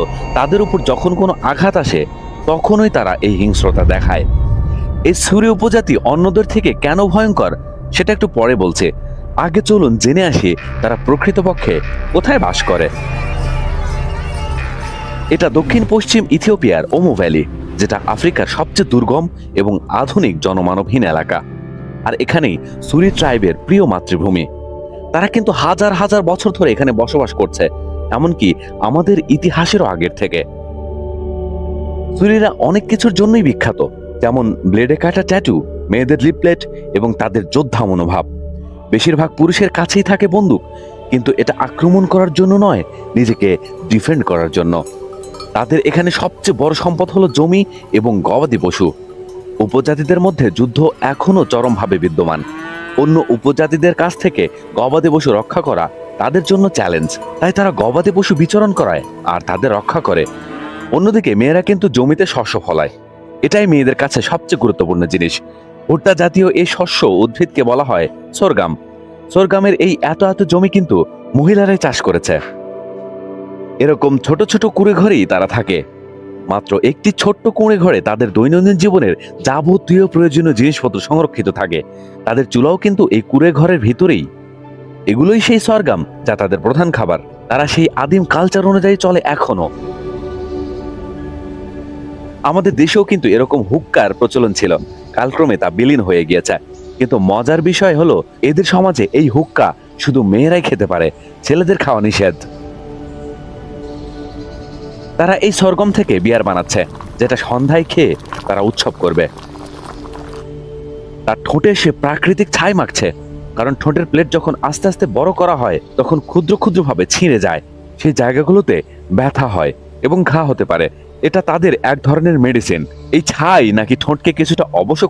হলো, তাদের উপর যখন কোনো আঘাত আসে, তখনই তারা এই হিংস্রতা দেখায়। এই সুরি উপজাতি অন্যদের থেকে কেন ভয়ঙ্কর, সেটা একটু পরে বলছে। আগে চলুন জেনে আসি তারা প্রকৃতপক্ষে কোথায় বাস করে। এটা দক্ষিণ পশ্চিম ইথিওপিয়ার ওমো ভ্যালি, যেটা আফ্রিকার সবচেয়ে দুর্গম এবং আধুনিক জনমানবহীন এলাকা। আর এখানেই সুরি ট্রাইবের প্রিয় মাতৃভূমি। তারা কিন্তু হাজার হাজার বছর ধরে এখানে বসবাস করছে। এমনকি আমাদের ইতিহাসেরও আগের থেকে। সুরিরা অনেক কিছুর জন্যই বিখ্যাত, যেমন ব্লেডে কাটা ট্যাটু, মেয়েদের লিপলেট এবং তাদের যোদ্ধা মনোভাব। বেশিরভাগ পুরুষের কাছেই থাকে বন্দুক, কিন্তু এটা আক্রমণ করার জন্য নয়, নিজেকে ডিফেন্ড করার জন্য। তাদের এখানে সবচেয়ে বড় সম্পদ হলো জমি এবং গবাদি পশু। উপজাতিদের মধ্যে যুদ্ধ এখনও চরমভাবে বিদ্যমান। অন্য উপজাতিদের কাছ থেকে গবাদি পশু রক্ষা করা তাদের জন্য চ্যালেঞ্জ তাই তারা গবাদি পশু বিচরণ করায় আর তাদের রক্ষা করে। অন্যদিকে মেয়েরা কিন্তু জমিতে শস্য ফলায়। এটাই মেয়েদের কাছে সবচেয়ে গুরুত্বপূর্ণ জিনিস। ভুট্টা জাতীয় এই শস্য উদ্ভিদকে বলা হয় সোরগাম সোরগামের এই এত এত জমি কিন্তু মহিলারাই চাষ করেছে। এরকম ছোট ছোট কুড়ে ঘরেই তারা থাকে। মাত্র একটি ছোট্ট কুঁড়ে ঘরে তাদের দৈনন্দিন জীবনের যাবতীয় প্রয়োজনীয় জিনিসপত্র সংরক্ষিত থাকে। তাদের চুলাও কিন্তু এই কুঁড়ে ঘরের ভিতরেই এগুলোই সেই সরগাম যা তাদের প্রধান খাবার। তারা সেই আদিম কালচার অনুযায়ী চলে এখনও। আমাদের দেশেও কিন্তু এরকম হুক্কার প্রচলন ছিল। কালক্রমে তা বিলীন হয়ে গিয়েছে। কিন্তু মজার বিষয় হলো, এদের সমাজে এই হুক্কা শুধু মেয়েরাই খেতে পারে, ছেলেদের খাওয়া নিষেধ। তারা এই সরগম থেকে বিয়ার বানাচ্ছে, যেটা সন্ধ্যায় খেয়ে তারা উৎসব করবে। তার ঠোঁটে সে প্রাকৃতিক ছাই মাখছে। কারণ ঠোঁটের প্লেট যখন আস্তে আস্তে বড় করা হয়, তখন ক্ষুদ্র ক্ষুদ্রভাবে ছিঁড়ে যায়। সেই জায়গাগুলোতে ব্যথা হয় এবং ঘা হতে পারে। এটা তাদের এক ধরনের মেডিসিন এই ছাই নাকি ঠোঁটকে কিছুটা অবশ্য